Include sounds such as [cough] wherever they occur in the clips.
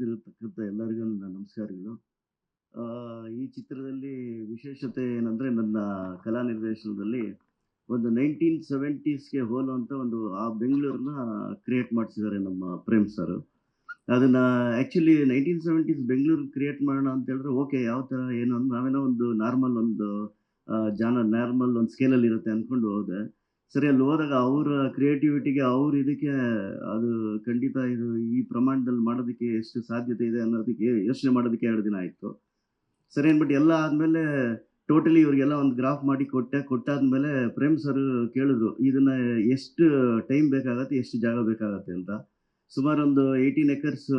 ಬಂದಿರತಕ್ಕಂಥ ಎಲ್ಲರಿಗೂ ನನ್ನ ನಮಸ್ಕಾರಗಳು ಈ ಚಿತ್ರದಲ್ಲಿ ವಿಶೇಷತೆ ಏನಂದರೆ ನನ್ನ ಕಲಾ ನಿರ್ದೇಶನದಲ್ಲಿ ಒಂದು ನೈನ್ಟೀನ್ ಸೆವೆಂಟೀಸ್ಗೆ ಹೋಲುವಂಥ ಒಂದು ಆ ಬೆಂಗಳೂರನ್ನ ಕ್ರಿಯೇಟ್ ಮಾಡಿಸಿದ್ದಾರೆ ನಮ್ಮ ಪ್ರೇಮ್ ಸರ್. ಅದನ್ನು actually nineteen seventies Bengaluru create ಮಾಡೋಣ ಅಂತ ಹೇಳಿದ್ರೆ ಓಕೆ, ಯಾವ ಥರ, ಏನು ಅಂತ ನಾವೇನೋ ಒಂದು ನಾರ್ಮಲ್ ಒಂದು ಜಾನ, ನಾರ್ಮಲ್ ಒಂದು ಸ್ಕೇಲಲ್ಲಿ ಇರುತ್ತೆ ಅಂದ್ಕೊಂಡು ಹೋದೆ. ಸರಿ, ಅಲ್ಲಿ ಹೋದಾಗ ಅವರ ಕ್ರಿಯೇಟಿವಿಟಿಗೆ ಅವ್ರ ಇದಕ್ಕೆ ಅದು ಖಂಡಿತ ಇದು ಈ ಪ್ರಮಾಣದಲ್ಲಿ ಮಾಡೋದಕ್ಕೆ ಎಷ್ಟು ಸಾಧ್ಯತೆ ಇದೆ ಅನ್ನೋದಕ್ಕೆ ಯೋಚನೆ ಮಾಡೋದಕ್ಕೆ ಎರಡು ದಿನ ಆಯಿತು. ಸರಿ ಅಂದ್ಬಿಟ್ಟು ಎಲ್ಲ ಆದಮೇಲೆ ಟೋಟಲಿ ಇವರಿಗೆಲ್ಲ ಒಂದು ಗ್ರಾಫ್ ಮಾಡಿ ಕೊಟ್ಟೆ. ಕೊಟ್ಟಾದ್ಮೇಲೆ ಪ್ರೇಮ್ ಸರ್ ಕೇಳಿದ್ರು, ಇದನ್ನ ಎಷ್ಟು ಟೈಮ್ ಬೇಕಾಗತ್ತೆ, ಎಷ್ಟು ಜಾಗ ಬೇಕಾಗತ್ತೆ ಅಂತ. ಸುಮಾರು ಒಂದು ಏಯ್ಟೀನ್ ಎಕರ್ಸ್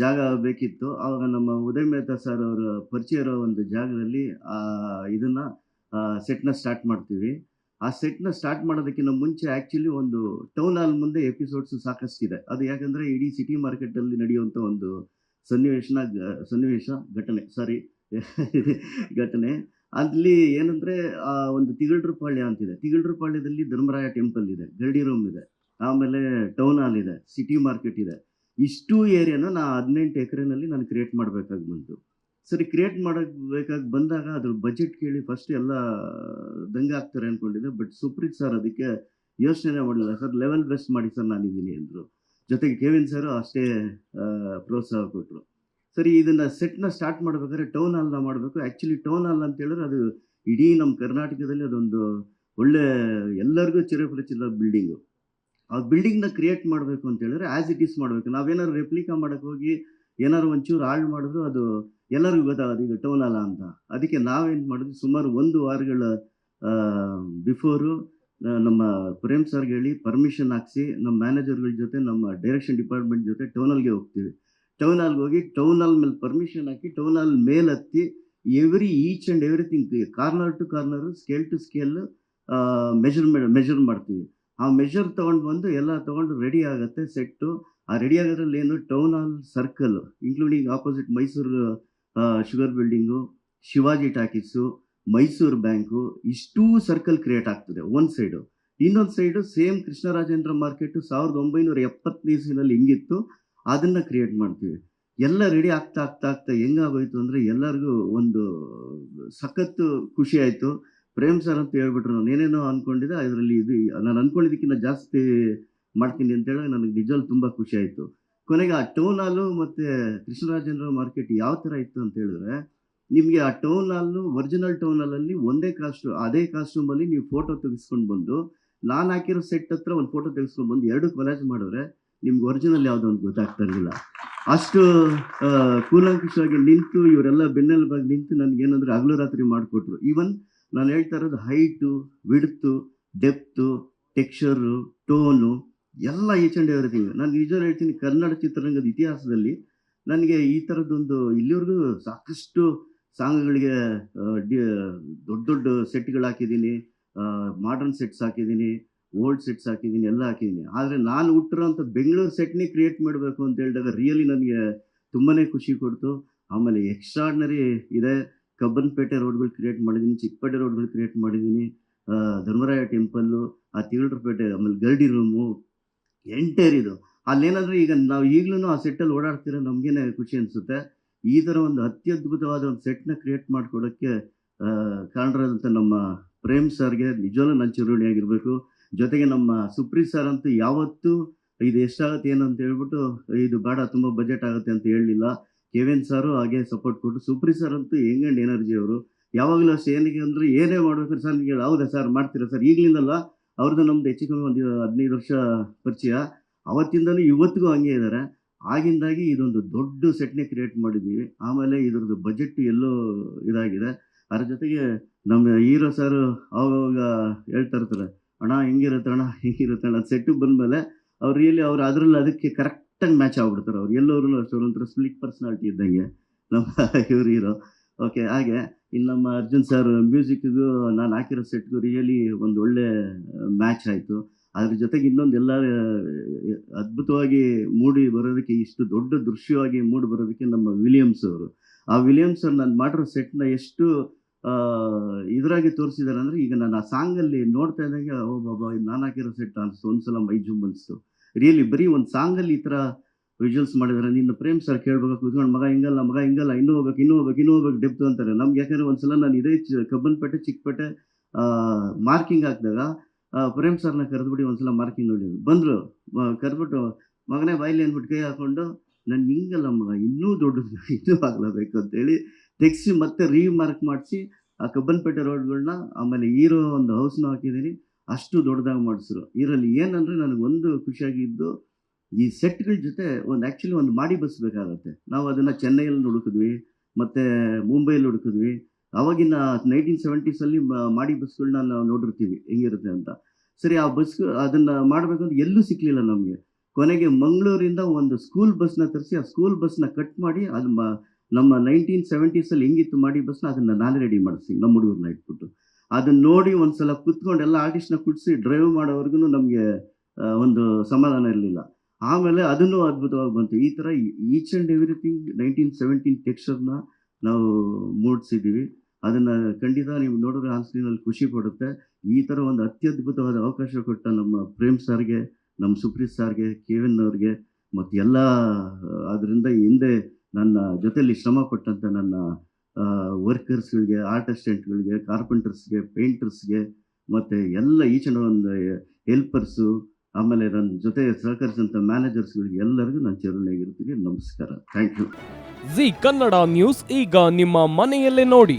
ಜಾಗ ಬೇಕಿತ್ತು. ಆವಾಗ ನಮ್ಮ ಉದಯ್ ಮೆಹ್ತಾ ಸರ್ ಅವರ ಪರಿಚಯ ಇರೋ ಒಂದು ಜಾಗದಲ್ಲಿ ಇದನ್ನ ಸೆಟ್ನ ಸ್ಟಾರ್ಟ್ ಮಾಡ್ತೀವಿ. ಆ ಸೆಟ್ನ ಸ್ಟಾರ್ಟ್ ಮಾಡೋದಕ್ಕಿಂತ ಮುಂಚೆ ಆ್ಯಕ್ಚುಲಿ ಒಂದು ಟೌನ್ ಹಾಲ್ ಮುಂದೆ ಎಪಿಸೋಡ್ಸ್ ಸಾಕಷ್ಟಿದೆ. ಅದು ಯಾಕಂದರೆ ಇಡೀ ಸಿಟಿ ಮಾರ್ಕೆಟಲ್ಲಿ ನಡೆಯುವಂಥ ಒಂದು ಸನ್ನಿವೇಶನ, ಸನ್ನಿವೇಶ, ಘಟನೆ ಸಾರಿ [laughs] ಘಟನೆ. ಅಲ್ಲಿ ಏನಂದರೆ, ಆ ಒಂದು ತಿಗಳ್ರಪಾಳ್ಯ ಅಂತಿದೆ. ತಿಗಳ್ರಪಾಳ್ಯದಲ್ಲಿ ಧರ್ಮರಾಯ ಟೆಂಪಲ್ ಇದೆ, ಗರ್ಡಿ ರೂಮ್ ಇದೆ, ಆಮೇಲೆ ಟೌನ್ ಹಾಲ್ ಇದೆ ಸಿಟಿ ಮಾರ್ಕೆಟ್ ಇದೆ. ಇಷ್ಟು ಏರಿಯಾನ ನಾ ಹದಿನೆಂಟು ಎಕರೆನಲ್ಲಿ ನಾನು ಕ್ರಿಯೇಟ್ ಮಾಡಬೇಕಾಗಿ ಬಂತು. ಸರಿ ಕ್ರಿಯೇಟ್ ಮಾಡಬೇಕಾಗಿ ಬಂದಾಗ ಅದ್ರ ಬಜೆಟ್ ಕೇಳಿ ಫಸ್ಟ್ ಎಲ್ಲ ದಂಗೆ ಆಗ್ತಾರೆ ಅಂದ್ಕೊಂಡಿದ್ದೆ ಬಟ್ ಸುಪ್ರೀತ್ ಸರ್ ಅದಕ್ಕೆ ಯೋಚನೆ ಮಾಡಲಿಲ್ಲ. ಸರ್ ಲೆವೆಲ್ ಬೆಸ್ಟ್ ಮಾಡಿ ಸರ್ ನಾನಿದ್ದೀನಿ, ಅಂದರು. ಜೊತೆಗೆ ಕೆವಿನ್ ಸರ್ ಅಷ್ಟೇ ಪ್ರೋತ್ಸಾಹ ಕೊಟ್ಟರು ಸರಿ, ಇದನ್ನು ಸೆಟ್ನ ಸ್ಟಾರ್ಟ್ ಮಾಡ್ಬೇಕಾದ್ರೆ ಟೌನ್ ಹಾಲ್ನ ಮಾಡಬೇಕು. ಆ್ಯಕ್ಚುಲಿ ಟೌನ್ ಹಾಲ್ ಅಂತ ಹೇಳಿದ್ರೆ ಅದು ಇಡೀ ನಮ್ಮ ಕರ್ನಾಟಕದಲ್ಲಿ ಅದೊಂದು ಒಳ್ಳೆ, ಎಲ್ಲರಿಗೂ ಚಿರಪರಿಚಿತ ಬಿಲ್ಡಿಂಗು ಆ ಬಿಲ್ಡಿಂಗ್ನ ಕ್ರಿಯೇಟ್ ಮಾಡಬೇಕು ಅಂತ ಹೇಳಿದ್ರೆ ಆ್ಯಸ್ ಇಟ್ ಈಸ್ ಮಾಡಬೇಕು. ನಾವೇನಾದ್ರು ರೆಪ್ಲಿಕಾ ಮಾಡೋಕ್ಕೆ ಹೋಗಿ ಏನಾದ್ರು ಒಂಚೂರು ಹಾಳು ಮಾಡಿದ್ರು ಅದು ಎಲ್ಲರಿಗೂ ಗೊತ್ತಾಗೋದು ಇದು ಟೌನ್ ಅಂತ. ಅದಕ್ಕೆ ನಾವೇನು ಮಾಡಿದ್ವಿ, ಸುಮಾರು ಒಂದು ವಾರಗಳ ಬಿಫೋರು ನಮ್ಮ ಪ್ರೇಮ್ ಸರ್ಗೆ ಹೇಳಿ ಪರ್ಮಿಷನ್ ಹಾಕ್ಸಿ ನಮ್ಮ ಮ್ಯಾನೇಜರ್ಗಳ ಜೊತೆ, ನಮ್ಮ ಡೈರೆಕ್ಷನ್ ಡಿಪಾರ್ಟ್ಮೆಂಟ್ ಜೊತೆ ಟೌನಲ್ಗೆ ಹೋಗ್ತೀವಿ. ಟೌನ್ ಹಾಲ್ಗೆ ಹೋಗಿ ಟೌನ್ ಹಾಲ್ ಮೇಲೆ ಪರ್ಮಿಷನ್ ಹಾಕಿ ಟೌನ್ ಹಾಲ್ ಮೇಲೆ ಹತ್ತಿ every each and everything corner to corner scale to scale measure measure ಮಾಡ್ತೀವಿ. ಆ ಮೆಜರ್ ತೊಗೊಂಡು ಬಂದು ಎಲ್ಲ ತೊಗೊಂಡು ರೆಡಿ ಆಗುತ್ತೆ ಸೆಟ್ಟು ಆ ರೆಡಿ ಆಗೋದ್ರಲ್ಲಿ ಏನು town hall circle including opposite Mysuru sugar building, Shivaji talkies, Mysuru bank, ಇಷ್ಟೂ ಸರ್ಕಲ್ ಕ್ರಿಯೇಟ್ ಆಗ್ತದೆ, ಒಂದು ಸೈಡು. ಇನ್ನೊಂದು ಸೈಡು ಸೇಮ್ ಕೃಷ್ಣರಾಜೇಂದ್ರ ಮಾರ್ಕೆಟು ಸಾವಿರದ ಒಂಬೈನೂರ ಎಪ್ಪತ್ತನೇ ಇಸ್ವಿನಲ್ಲಿ ಹಿಂಗಿತ್ತು, ಅದನ್ನು ಕ್ರಿಯೇಟ್ ಮಾಡ್ತೀವಿ. ಎಲ್ಲ ರೆಡಿ ಆಗ್ತಾ ಆಗ್ತಾ ಆಗ್ತಾ ಹೆಂಗಾಗೋಯ್ತು ಅಂದರೆ ಎಲ್ಲರಿಗೂ ಒಂದು ಸಖತ್ತು ಖುಷಿ ಆಯಿತು. ಪ್ರೇಮ್ ಸರ್ ಅಂತ ಹೇಳ್ಬಿಟ್ರು, ನಾನು ಏನೇನೋ ಅಂದ್ಕೊಂಡಿದ್ದೆ ಅದರಲ್ಲಿ ಇದು ನಾನು ಅಂದ್ಕೊಂಡಿದ್ದಕ್ಕಿಂತ ಜಾಸ್ತಿ ಮಾಡ್ತೀನಿ ಅಂತ ಹೇಳಿ ನನಗೆ ನಿಜವಾಗ್ಲು ತುಂಬ ಖುಷಿ ಆಯಿತು. ಕೊನೆಗೆ ಆ ಟೌನ್ ಹಾಲು ಮತ್ತು ಕೃಷ್ಣರಾಜೇಂದ್ರ ಮಾರ್ಕೆಟ್ ಯಾವ ಥರ ಇತ್ತು ಅಂತ ಹೇಳಿದ್ರೆ, ನಿಮಗೆ ಆ ಟೌನ್ ಹಾಲು ಒರಿಜಿನಲ್ ಟೌನ್ ಒಂದೇ ಕಾಸ್ಟ್ಯೂ ಅದೇ ಕಾಸ್ಟ್ಯೂಮಲ್ಲಿ ನೀವು ಫೋಟೋ ತೆಗೆಸ್ಕೊಂಡು ಬಂದು, ನಾನು ಹಾಕಿರೋ ಸೆಟ್ ಹತ್ರ ಒಂದು ಫೋಟೋ ತೆಗೆಸ್ಕೊಂಡು ಬಂದು ಎರಡು ಕೊಲಾಜ್ ಮಾಡಿದ್ರೆ ನಿಮ್ಗೆ ಒರಿಜಿನಲ್ ಯಾವುದೋ ಒಂದು ಗೊತ್ತಾಗ್ತಾ ಇರಲಿಲ್ಲ. ಅಷ್ಟು ಕೂಲಂಕುಷವಾಗಿ ನಿಂತು, ಇವರೆಲ್ಲ ಬೆನ್ನೆಲುಬಾಗಿ ನಿಂತು ನನಗೇನಂದ್ರೆ ಹಗಲು ರಾತ್ರಿ ಮಾಡಿಕೊಟ್ರು. ಈವನ್ ನಾನು ಹೇಳ್ತಾ ಇರೋದು height width depth texture tone ಎಲ್ಲ ಈಚ್ ಆ್ಯಂಡ್ ಎವ್ರಿಥಿಂಗ್ ನಾನು ನಿಜ ಹೇಳ್ತೀನಿ ಕನ್ನಡ ಚಿತ್ರರಂಗದ ಇತಿಹಾಸದಲ್ಲಿ ನನಗೆ ಈ ಥರದ್ದೊಂದು ಇಲ್ಲಿವರೆಗೂ ಸಾಕಷ್ಟು ಸಾಂಗ್ಗಳಿಗೆ ದೊಡ್ಡ ದೊಡ್ಡ ಸೆಟ್ಗಳು ಹಾಕಿದ್ದೀನಿ. ಮಾಡರ್ನ್ ಸೆಟ್ಸ್ ಹಾಕಿದ್ದೀನಿ ಓಲ್ಡ್ ಸೆಟ್ಸ್ ಹಾಕಿದ್ದೀನಿ, ಎಲ್ಲ ಹಾಕಿದ್ದೀನಿ. ಆದರೆ ನಾನು ಹುಟ್ಟಿರೋಂಥ ಬೆಂಗಳೂರು ಸೆಟ್ನೇ ಕ್ರಿಯೇಟ್ ಮಾಡಬೇಕು ಅಂತ ಹೇಳಿದಾಗ ರಿಯಲಿ ನನಗೆ ತುಂಬಾ ಖುಷಿ ಕೊಡ್ತು. ಆಮೇಲೆ ಎಕ್ಸ್ಟ್ರಾಡ್ನರಿ ಇದೆ. ಕಬ್ಬನ್ಪೇಟೆ ರೋಡ್ಗಳು ಕ್ರಿಯೇಟ್ ಮಾಡಿದ್ದೀನಿ, ಚಿಕ್ಕಪೇಟೆ ರೋಡ್ಗಳು ಕ್ರಿಯೇಟ್ ಮಾಡಿದ್ದೀನಿ. ಧರ್ಮರಾಯ ಟೆಂಪಲ್ಲು ಆ ತಿರುಳ್ರಪೇಟೆ, ಆಮೇಲೆ ಗರ್ಡಿ ರೂಮು ಎಂಟೇರ್ ಇದು ಅಲ್ಲೇನಾದರೂ ಈಗ ನಾವು ಈಗಲೂ ಆ ಸೆಟ್ಟಲ್ಲಿ ಓಡಾಡ್ತಿರೋ ನಮಗೇನೆ ಖುಷಿ ಅನಿಸುತ್ತೆ. ಈ ಥರ ಒಂದು ಅತ್ಯದ್ಭುತವಾದ ಒಂದು ಸೆಟ್ನ ಕ್ರಿಯೇಟ್ ಮಾಡಿಕೊಡೋಕ್ಕೆ ಕಾರಣರಾದಂಥ ನಮ್ಮ ಪ್ರೇಮ್ ಸರ್ಗೆ ನಿಜವಲ್ಲೂ ನನ್ನ ಚಿರುಣಿಯಾಗಿರಬೇಕು ಜೊತೆಗೆ ನಮ್ಮ ಸುಪ್ರೀತ್ ಸರ್ ಅಂತೂ ಯಾವತ್ತೂ ಇದು ಎಷ್ಟಾಗುತ್ತೆ ಏನು ಅಂತ ಹೇಳ್ಬಿಟ್ಟು ಇದು ಬೇಡ, ತುಂಬ ಬಜೆಟ್ ಆಗುತ್ತೆ ಅಂತ ಹೇಳಲಿಲ್ಲ. ಕೆವೆನ್ ಸಾರು ಹಾಗೆ ಸಪೋರ್ಟ್ ಕೊಟ್ಟು ಸುಪ್ರೀತ್ ಸರ್ ಅಂತೂ ಯಂಗ್ ಆ್ಯಂಡ್ ಎನರ್ಜಿ ಅವರು. ಯಾವಾಗಲೂ ಅಷ್ಟೇ ಏನಿಗೆ ಅಂದರೆ ಏನೇ ಮಾಡ್ಬೇಕಾದ್ರೆ ಸರ್ ನಿಮಗೆ ಹೌದಾ ಸರ್ ಮಾಡ್ತೀರಾ ಸರ್ ಈಗಲಿಂದಲ್ಲ ಅವ್ರದ್ದು ನಮ್ದು ಹೆಚ್ಚು ಕಮ್ಮಿ ಒಂದು ಹದಿನೈದು ವರ್ಷ ಪರಿಚಯ. ಅವತ್ತಿಂದಲೂ ಇವತ್ತಿಗೂ ಹಂಗೆ ಇದ್ದಾರೆ ಆಗಿಂದಾಗಿ ಇದೊಂದು ದೊಡ್ಡ ಸೆಟ್ನೇ ಕ್ರಿಯೇಟ್ ಮಾಡಿದ್ದೀವಿ. ಆಮೇಲೆ ಇದ್ರದ್ದು ಬಜೆಟ್ ಎಲ್ಲೋ ಇದಾಗಿದೆ. ಅದ್ರ ಜೊತೆಗೆ ನಮ್ಮ ಹೀರೋ ಸರ್ ಅವಾಗ ಹೇಳ್ತಾ ಇರ್ತಾರೆ, ಅಣ್ಣ, ಹೆಂಗಿರುತ್ತೆ ಅಣ್ಣ? ಹಿಂಗಿರುತ್ತೆ ಅಣ್ಣ? ಸೆಟ್ಟಿಗೆ ಬಂದಮೇಲೆ ಅವ್ರು ರಿಯಲಿ ಅವ್ರು ಅದರಲ್ಲಿ ಅದಕ್ಕೆ ಕರೆಕ್ಟಾಗಿ ಮ್ಯಾಚ್ ಆಗ್ಬಿಡ್ತಾರೆ. ಅವ್ರು ಎಲ್ಲರೂ ಅಷ್ಟು ಒಂಥರ ಸ್ಲಿಕ್ ಪರ್ಸ್ನಾಲಿಟಿ ಇದ್ದಂಗೆ ನಮ್ಮ [laughs] ಇವ್ರು ಹೀರೋ ಓಕೆ ಹಾಗೆ ಇನ್ನು ನಮ್ಮ ಅರ್ಜುನ್ ಸರ್ ಮ್ಯೂಸಿಕ್ಗೂ ನಾನು ಹಾಕಿರೋ ಸೆಟ್ಗೂ ರಿಯಲಿ ಒಂದು ಒಳ್ಳೆ ಮ್ಯಾಚ್ ಆಯಿತು. ಅದ್ರ ಜೊತೆಗೆ ಇನ್ನೊಂದು ಎಲ್ಲ ಅದ್ಭುತವಾಗಿ ಮೂಡಿ ಬರೋದಕ್ಕೆ ಇಷ್ಟು ದೊಡ್ಡ ದೃಶ್ಯವಾಗಿ ಮೂಡಿ ಬರೋದಕ್ಕೆ ನಮ್ಮ ವಿಲಿಯಮ್ಸ್ ಅವರು. ಆ ವಿಲಿಯಮ್ಸ್ ಅವ್ರು ನಾನು ಮಾಡಿರೋ ಸೆಟ್ನ ಎಷ್ಟು ಇದರಾಗಿ ತೋರಿಸಿದ್ದಾರೆ ಅಂದರೆ ಈಗ ನಾನು ಆ ಸಾಂಗಲ್ಲಿ ನೋಡ್ತಾ ಇದ್ದಂಗೆ, ಓ ಬಾಬಾ, ನಾನು ಹಾಕಿರೋ ಸೆಟ್ ಅನಿಸ್ತು ಒಂದ್ಸಲ ಮೈ ಜುಮ್ ರಿಯಲಿ ಬರೀ ಒಂದು ಸಾಂಗಲ್ಲಿ ಈ ಥರ ವಿಜುವಲ್ಸ್ ಮಾಡಿದ್ದಾರೆ ನಿನ್ನ ಪ್ರೇಮ್ ಸರ್ ಕೇಳ್ಬೇಕು, ಕೂತ್ಕೊಂಡು ಮಗ ಹಿಂಗಲ್ಲ ಮಗ ಹಿಂಗಲ್ಲ, ಇನ್ನೂ ಹೋಗ್ಬೇಕು ಇನ್ನೂ ಹೋಗ್ಬೇಕು ಇನ್ನೂ ಹೋಗ್ಬೇಕು ಡೆಪ್ತು ಅಂತಾರೆ. ನಮ್ಗೆ ಯಾಕಂದ್ರೆ ಒಂದ್ಸಲ ನಾನು ಇದೇ ಕಬ್ಬನ್ಪೇಟೆ, ಚಿಕ್ಕಪೇಟೆ ಮಾರ್ಕಿಂಗ್ ಹಾಕಿದಾಗ ಪ್ರೇಮ್ ಸರ್ನ ಕರೆದ್ಬಿಟ್ಟು ಒಂದ್ಸಲ ಮಾರ್ಕಿಂಗ್ ನೋಡಿದ್ರು. ಬಂದರು ಕರೆದ್ಬಿಟ್ಟು, ಮಗನೇ ಬಾಯಿಲಿ ಅಂದ್ಬಿಟ್ಟು ಕೈ ಹಾಕೊಂಡು ನನ್ಗೆ ಹಿಂಗಲ್ಲ ಮಗ, ಇನ್ನೂ ದೊಡ್ಡದು, [laughs] ಇನ್ನೂ ಆಗಲಬೇಕು ಅಂತೇಳಿ ತೆಗ್ಸಿ ಮತ್ತೆ ರೀಮಾರ್ಕ್ ಮಾಡಿಸಿ, ಆ ಕಬ್ಬನ್ಪೇಟೆ ರೋಡ್ಗಳನ್ನ ಆಮೇಲೆ ಹೀರೋ ಒಂದು ಹೌಸ್ನ ಹಾಕಿದ್ದೀನಿ. ಅಷ್ಟು ದೊಡ್ಡದಾಗಿ ಮಾಡಿಸ್ರು ಇದರಲ್ಲಿ ಏನಂದರೆ ನನಗೆ ಒಂದು ಖುಷಿಯಾಗಿದ್ದು, ಈ ಸೆಟ್ಗಳ ಜೊತೆ ಒಂದು ಆ್ಯಕ್ಚುಲಿ ಒಂದು ಮಾಡಿ ಬಸ್ ಬೇಕಾಗತ್ತೆ ನಾವು ಅದನ್ನು ಚೆನ್ನೈಯಲ್ಲಿ ಹುಡುಕಿದ್ವಿ, ಮತ್ತು ಮುಂಬೈಲಿ ಹುಡುಕಿದ್ವಿ. ಅವಾಗಿನ ನೈನ್ಟೀನ್ ಸೆವೆಂಟೀಸಲ್ಲಿ ಮಾಡಿ ಬಸ್ಗಳನ್ನ ನಾವು ನೋಡಿರ್ತೀವಿ, ಹೆಂಗಿರುತ್ತೆ ಅಂತ. ಸರಿ, ಆ ಬಸ್ ಅದನ್ನು ಮಾಡಬೇಕು ಅಂತ ಎಲ್ಲೂ ಸಿಕ್ಕಲಿಲ್ಲ ನಮಗೆ. ಕೊನೆಗೆ ಮಂಗಳೂರಿಂದ ಒಂದು ಸ್ಕೂಲ್ ಬಸ್ನ ತರಿಸಿ, ಆ ಸ್ಕೂಲ್ ಬಸ್ನ ಕಟ್ ಮಾಡಿ, ಅದು ನಮ್ಮ ನೈನ್ಟೀನ್ ಸೆವೆಂಟೀಸಲ್ಲಿ ಹೆಂಗಿತ್ತು ಮಾಡಿ ಬಸ್ನ, ಅದನ್ನು ನಾನೇ ರೆಡಿ ಮಾಡಿಸಿ ನಮ್ಮ ಹುಡುಗರನ್ನ ಇಟ್ಬಿಟ್ಟು. ಅದನ್ನ ನೋಡಿ ಒಂದ್ಸಲ ಕುತ್ಕೊಂಡು ಎಲ್ಲ ಆರ್ಟಿಸ್ಟ್ನ ಕುಡಿಸಿ ಡ್ರೈವ್ ಮಾಡೋವರೆಗೂ ನಮಗೆ ಒಂದು ಸಮಾಧಾನ ಇರಲಿಲ್ಲ. ಆಮೇಲೆ ಅದನ್ನು ಅದ್ಭುತವಾಗಿ ಬಂತು. ಈ ಥರ each and everything nineteen seventeen ಟೆಕ್ಸ್ಚರ್ನ ನಾವು ಮೂಡಿಸಿದ್ದೀವಿ ಅದನ್ನು ಖಂಡಿತ ನೀವು ನೋಡಿದ್ರೆ ಆನ್ ಖುಷಿ ಪಡುತ್ತೆ. ಈ ಥರ ಒಂದು ಅತ್ಯದ್ಭುತವಾದ ಅವಕಾಶ ಕೊಟ್ಟ ನಮ್ಮ ಪ್ರೇಮ್ ಸಾರ್ಗೆ, ನಮ್ಮ ಸುಪ್ರೀತ್ ಸಾರ್ಗೆ ಕೆ ಎನ್ ಅವ್ರಿಗೆ, ಮತ್ತು ಎಲ್ಲ ಅದರಿಂದ ಹಿಂದೆ ನನ್ನ ಜೊತೆಯಲ್ಲಿ ಶ್ರಮ ಪಟ್ಟಂಥ ನನ್ನ ವರ್ಕರ್ಸ್ಗಳಿಗೆ ಆರ್ಟಿಸ್ಟೆಂಟ್ಗಳಿಗೆ ಕಾರ್ಪೆಂಟರ್ಸ್ಗೆ, ಪೇಂಟರ್ಸ್ಗೆ, ಮತ್ತು ಎಲ್ಲ ಈಚಿನ ಒಂದು ಹೆಲ್ಪರ್ಸು, ಆಮೇಲೆ ನನ್ನ ಜೊತೆ ಸಹಕರಿಸಿದಂಥ ಮ್ಯಾನೇಜರ್ಸ್ಗಳಿಗೆ ಎಲ್ಲರಿಗೂ ನಾನು ಚಿರಣಿಯಾಗಿರ್ತೀನಿ ನಮಸ್ಕಾರ. Thank you. Zee Kannada news ಈಗ ನಿಮ್ಮ ಮನೆಯಲ್ಲೇ ನೋಡಿ.